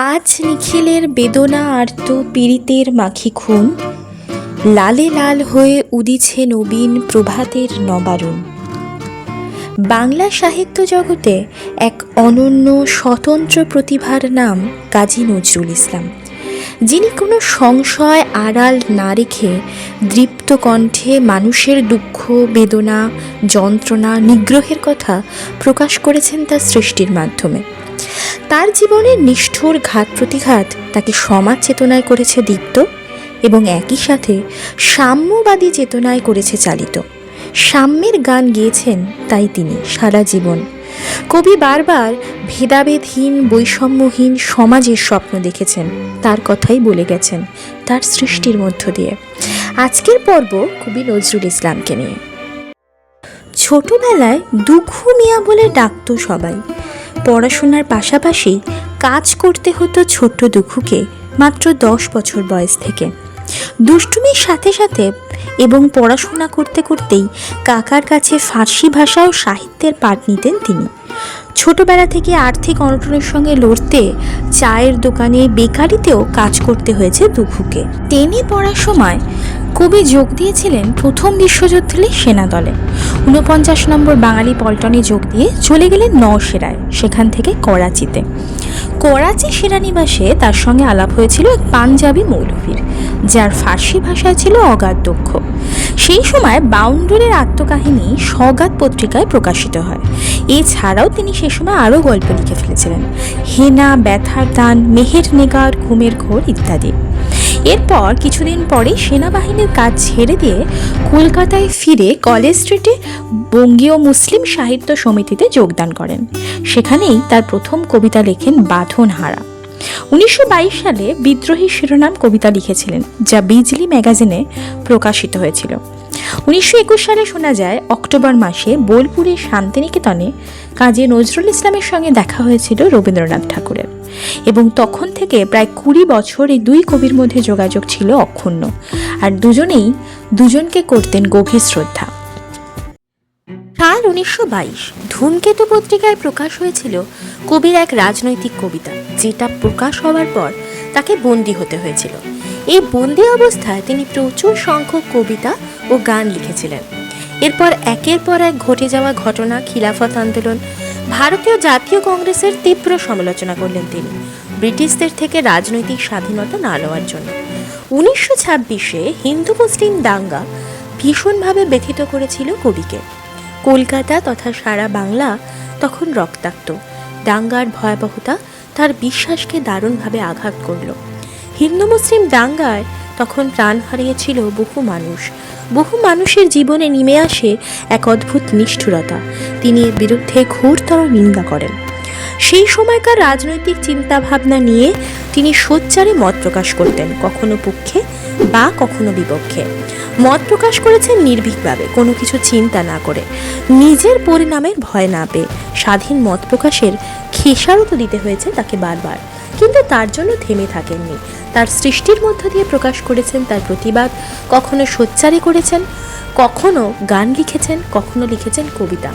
আজ নিখিলের বেদনা আর্ত পীড়িতের মাখি খুন। লালে লাল হয়ে উদিছে নবীন প্রভাতের নবারুণ। বাংলা সাহিত্য জগতে এক অনন্য স্বতন্ত্র প্রতিভার নাম কাজী নজরুল ইসলাম। যিনি কোনো সংশয় আড়াল না রেখে দৃপ্ত কণ্ঠে মানুষের দুঃখ, বেদনা, যন্ত্রণা, নিগ্রহের কথা প্রকাশ করেছেন তার সৃষ্টির মাধ্যমে। তার জীবনের নিষ্ঠুর ঘাত প্রতিঘাত তাকে সমাজ চেতনায় করেছে দীপ্ত এবং একই সাথে সাম্যবাদী চেতনায় করেছে চালিত। সাম্যের গান গেয়েছেন তাই তিনি সারা জীবন। কবি বারবার ভেদাভেদহীন, বৈষম্যহীন সমাজের স্বপ্ন দেখেছেন। তার কথাই বলে গেছেন তার সৃষ্টির মধ্য দিয়ে। আজকের পর্ব কবি নজরুল ইসলামকে নিয়ে। ছোটবেলায় দুঃখু মিয়া বলে ডাকতো সবাই। পড়াশোনার পাশাপাশি কাজ করতে হতো ছোট্ট দুঃখুকে, মাত্র দশ বছর বয়স থেকে। দুষ্টুমির সাথে সাথে এবং পড়াশোনা করতে করতেই কাকার কাছে ফার্সি ভাষা ও সাহিত্যের পাঠ নিতেন তিনি। ছোটবেলা থেকে আর্থিক অনটনের সঙ্গে লড়তে চায়ের দোকানে বেকারিতেও কাজ করতে হয়েছে দুঃখুকে। টেনে পড়ার সময় কবি যোগ দিয়েছিলেন প্রথম বিশ্বযুদ্ধে সেনা দলে। ঊনপঞ্চাশ নম্বর বাঙালি পল্টনে যোগ দিয়ে চলে গেলেন নওশেরায়, সেখান থেকে করাচিতে। করাচি সেনানিবাসে তার সঙ্গে আলাপ হয়েছিল এক পাঞ্জাবি মৌলভীর, যার ফার্সি ভাষায় ছিল অগাধ দক্ষ সেই সময় বাউন্ডুরের আত্মকাহিনী সগাত পত্রিকায় প্রকাশিত হয়। এছাড়াও তিনি সে সময় আরও গল্প লিখে ফেলেছিলেন। হেনা, ব্যথার দান, মেহের নেগার, ঘুমের ঘোর ইত্যাদি। এরপর কিছুদিন পরে সেনাবাহিনীর কাজ ছেড়ে দিয়ে কলকাতায় ফিরে কলেজ স্ট্রিটে বঙ্গীয় মুসলিম সাহিত্য সমিতিতে যোগদান করেন। সেখানেই তার প্রথম কবিতা লেখেন বাঁধন হারা উনিশশো সালে বিদ্রোহী শিরোনাম কবিতা লিখেছিলেন, যা বিজলি ম্যাগাজিনে প্রকাশিত হয়েছিল। উনিশশো একুশ সালে শোনা যায়, অক্টোবর মাসে বোলপুরের শান্তিনিকেতনে কাজী নজরুল ইসলামের সঙ্গে দেখা হয়েছিল রবীন্দ্রনাথ ঠাকুরের। এবং তখন থেকে প্রায় কুড়ি বছর এই দুই কবির মধ্যে যোগাযোগ ছিল অক্ষুণ্ণ। আর দুজনেই দুজনকে করতেন গভীর শ্রদ্ধা। সাল উনিশশো বাইশ ধূমকেতু পত্রিকায় প্রকাশ হয়েছিল কবির এক রাজনৈতিক কবিতা, যেটা প্রকাশ হওয়ার পর তাকে বন্দি হতে হয়েছিল। এই বন্দি অবস্থায় তিনি প্রচুর সংখ্যক কবিতা ও গান লিখেছিলেন। এরপর একের পর এক ঘটে যাওয়া ঘটনা, খিলাফত আন্দোলন ভারতীয় জাতীয় কংগ্রেসের তীব্র সমালোচনা করলেন তিনি, ব্রিটিশদের থেকে রাজনৈতিক স্বাধীনতা না নেওয়ার জন্য। উনিশশো ছাব্বিশে হিন্দু মুসলিম দাঙ্গা ভীষণভাবে ব্যথিত করেছিল কবিকে। কলকাতা তথা সারা বাংলা তখন রক্তাক্ত। দাঙ্গার ভয়াবহতা তার বিশ্বাসকে দারুণভাবে আঘাত করল। হিন্দু মুসলিম দাঙ্গায় তখন প্রাণ হারিয়েছিল বহু মানুষ বহু মানুষের জীবনে নেমে আসে এক অদ্ভুত নিষ্ঠুরতা। তিনি এর বিরুদ্ধে ঘোরতর নিন্দা করেন। সেই সময়কার রাজনৈতিক চিন্তাভাবনা নিয়ে তিনি সোচ্চারে মত প্রকাশ করতেন, কখনো পক্ষে বা কখনো বিপক্ষে। মত প্রকাশ করেছেন নির্ভীকভাবে, কোনো কিছু চিন্তা না করে। নিজের পরিণামের ভয় না পেয়ে স্বাধীন মত প্রকাশের খেসারত দিতে হয়েছে তাকে বারবার। কিন্তু তার জন্য থেমে থাকেননি। তার সৃষ্টির মধ্য দিয়ে প্রকাশ করেছেন, তার প্রতিবাদ কখনো সোচ্চারে করেছেন, কখনো গান লিখেছেন, কখনো লিখেছেন কবিতা।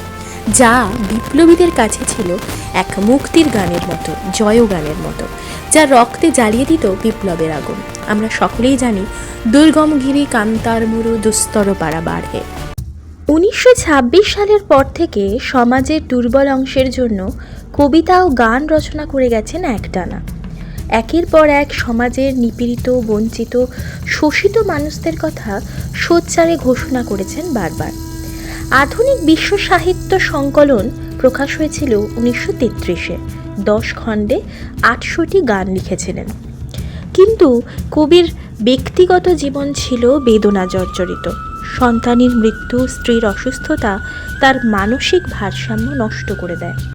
যা বিপ্লবীদের কাছে ছিল এক মুক্তির গানের মতো জয় গানের মতো। যা রক্তে জ্বালিয়ে দিত বিপ্লবের আগুন। আমরা সকলেই জানি দুর্গম গিরি কান্তার মুরু দুস্তর পাড়া বাড়ে উনিশশো সালের পর থেকে সমাজের দুর্বল অংশের জন্য কবিতা ও গান রচনা করে গেছেন একটানা। একের পর এক সমাজের নিপীড়িত, বঞ্চিত, শোষিত মানুষদের কথা সোচ্চারে ঘোষণা করেছেন বারবার। আধুনিক বিশ্ব সাহিত্য সংকলন প্রকাশ হয়েছিল উনিশশো তেত্রিশে। দশ খণ্ডে আটশোটি গান লিখেছিলেন। কিন্তু কবির ব্যক্তিগত জীবন ছিল বেদনা জর্জরিত। সন্তানের মৃত্যু, স্ত্রীর অসুস্থতা তার মানসিক ভারসাম্য নষ্ট করে দেয়।